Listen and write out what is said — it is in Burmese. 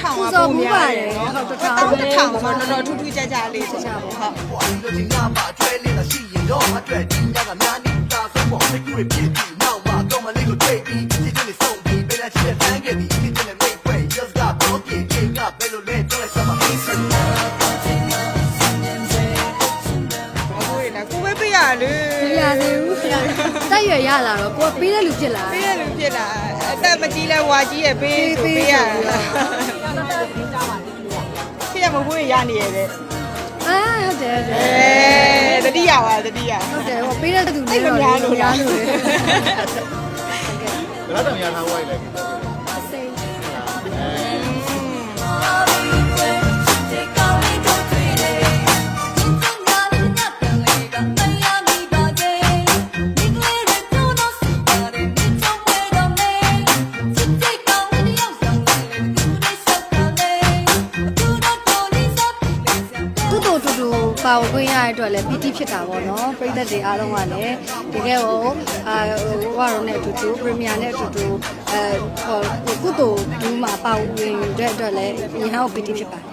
ထောင် ပူ က ဇော် ပုံ မှု များ ပါ တ တယ် ယ် နော် ဟုတ် တ တထောင် ထောင်တစ်ထောင်ဆိုတော့တော်တော်ထူးထူးခြားခြားလေးပေါ့ဟုတ် 我一个金牙把追领的吸引着我追，金牙个哪里大什么？没故意撇地，闹嘛，跟我那个对比，今天你送礼，被他气得翻给你，今天的玫瑰，又是大宝典，金牙被路脸，都来什么黑神？ အခုလေကိုပဲပေးရလေ မရသေးဘူးတက်ရွယ်ရလာတော့ကိုကပေးတဲ့လူဖြစ်လာပေးရလူဖြစ်လာအသက်မကြီးလဲဝါကြီးရဲ့ပေးဆိုပေးရဖြစ်ရမဖို့ရနေရတဲ့အာဟုတ်တယ်ဟုတ်တယ်အဲတတိယပါတတိယဟုတ်တယ်ဟိုပေးတဲ့သူအဲ့လေးမတော့များလို့လားလို့ဘယ်တော့တည်းများထားဝိုင်းလဲစိ ပါဝင်ခွင့်ရတဲ့အတွက်လည်းပီတိဖြစ်တာပေါ့နော်ပရိသတ်တွေအားလုံးကလည်းတကယ်ဟိုအာဟိုဝါရုံနဲ့အတူတူပရီမီယာနဲ့အတူတူအဲဟိုကုတူဒူးမှာပါဝင်တဲ့အတွက်လည်းညီဟောပီတိဖြစ်ပါတယ်